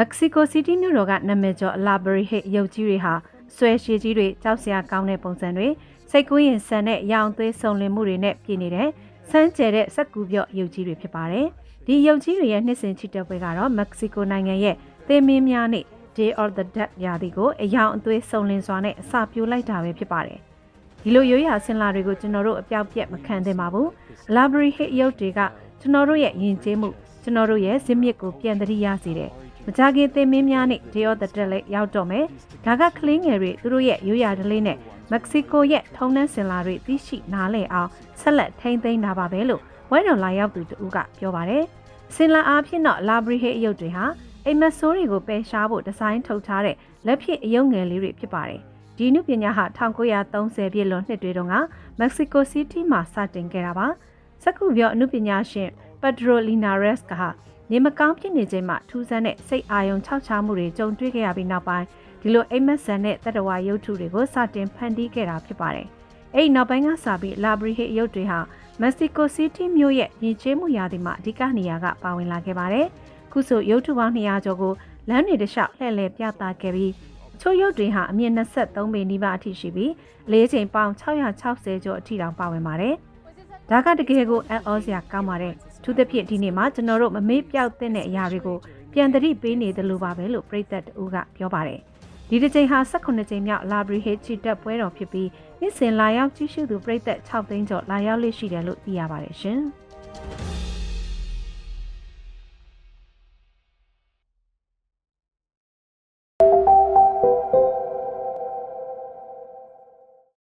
မက္ကဆီကိုစီးတီးမြို့တော်ကနာမည်ကျော်လာဘရီဟစ်ရုပ်ကြီးတွေဟာဆွဲရှည်ကြီးတွေကြောက်စရာကောင်းတဲ့ပုံစံတွေစိတ်ကူးရင်ဆန်တဲ့ရောင်သွေးစုံလင်မှုတွေနဲ့ပြည့်နေတဲ့စမ်းကျဲတဲ့စက်ကူပြော့ရုပ်ကြီးတွေဖြစ်ပါတယ်။ဒီရုပ်ကြီးတွေရဲ့နှစ်စဉ်ချစ်တဲ့ပွဲကတော့မက္ကဆီကိုနိုင်ငံရဲ့သေမင်းများနေ့ Day of the Dead ရာသီကိုအယောင်အသွေးစုံလင်စွာနဲ့အစာပြိုးလိုက်တာပဲဖြစ်ပါတယ်။ဒီလိုရိုးရာဆင်လာတွေကိုကျွန်တော်တို့အပြောက်ပြက်မခံသင့်ပါဘူး။ Library Hit ရုပ်တွေကကျွန်တော်တို့ရဲ့ယဉ်ကျေးမှုကျွန်တော်တို့ရဲ့ဇင်းမြစ်ကိုပြန်သတိရစေတယ်။မ ကြခင်သင်မင်းများနဲ့ Day of the Dead လည်းရောက်တော့မယ်။ဒါကကလင်းငယ်တွေသူတို့ရဲ့ရိုးရာဓလေ့နဲ့မက္ကဆီကိုရဲ့ထုံနှန်းစင်လာတွေသိရှိနားလည်အောင်ဆက်လက်ထိမ့်သိမ်းတာပါပဲလို့ဝဲတော်လာရောက်သူတူကပြောပါတယ်။စင်လာအားဖြင့်တော့ Library Hit ရုပ်တွေဟာအိမ်မက်ဆိုးတွေကိုပယ်ရှားဖို့ဒီဇိုင်းထုတ်ထားတဲ့လက်ဖြစ်အယုံငယ်လေးတွေဖြစ်ပါတယ်။ဒီနုပညာဟာ1930ပြည့်လွန်နှစ်တွေတုန်းကမက္ကဆီကိုစီးတီးမှာစတင်ခဲ့တာပါ။စက္ကူပြောအနုပညာရှင်ပက်ဒရိုလီနာရက်စ်ကဟာ နေမကောင်းဖြစ်နေချိန်မှာထူးဆန်းတဲ့စိတ်အာရုံခြောက်ခြားမှုတွေကြုံတွေ့ခဲ့ရပြီးနောက်ပိုင်းဒီလိုအိမ်မက်ဆန်တဲ့တတဝါရုပ်ထုတွေကိုစတင်ဖန်တီးခဲ့တာဖြစ်ပါတယ်။အဲ့ဒီနောက်ပိုင်းကစပြီး Library Hit ရုပ်တွေဟာမက္ကဆီကိုစီးတီးမြို့ရဲ့ယဉ်ကျေးမှုရာသီမှာအဓိကနေရာကပါဝင်လာခဲ့ပါတယ်။ခုဆိုရုပ်ထုပေါင်း200ကျော်ကိုလမ်းတွေတစ်လျှောက်လှည့်လည်ပြသခဲ့ပြီးချို့ရုပ်တွေဟာအမြင့်23ပေနီးပါးအထိရှိပြီးလေးချိန်ပေါင်း660ကျော်အထိတောင်ပါဝင်ပါတယ်။ဒါကတကယ်ကိုအံ့ဩစရာကောင်းပါတယ်။ သူသဖြင့်ဒီနေ့မှာကျွန်တော်တို့မမေ့ပြောက်တဲ့အရာတွေကိုပြန်သတိပေးနေသလိုပါပဲလို့ပြည်သက်တူကပြောပါတယ်။ဒီတစ်ချိန်ဟာ18ချိန်မြောက် Library Hit ချီတက်ပွဲတော်ဖြစ်ပြီးနေ့စဉ်လာရောက်ကြည့်ရှုသူပြည်သက်6သိန်းကျော်လာရောက်လေ့ရှိတယ်လို့သိရပါတယ်ရှင်။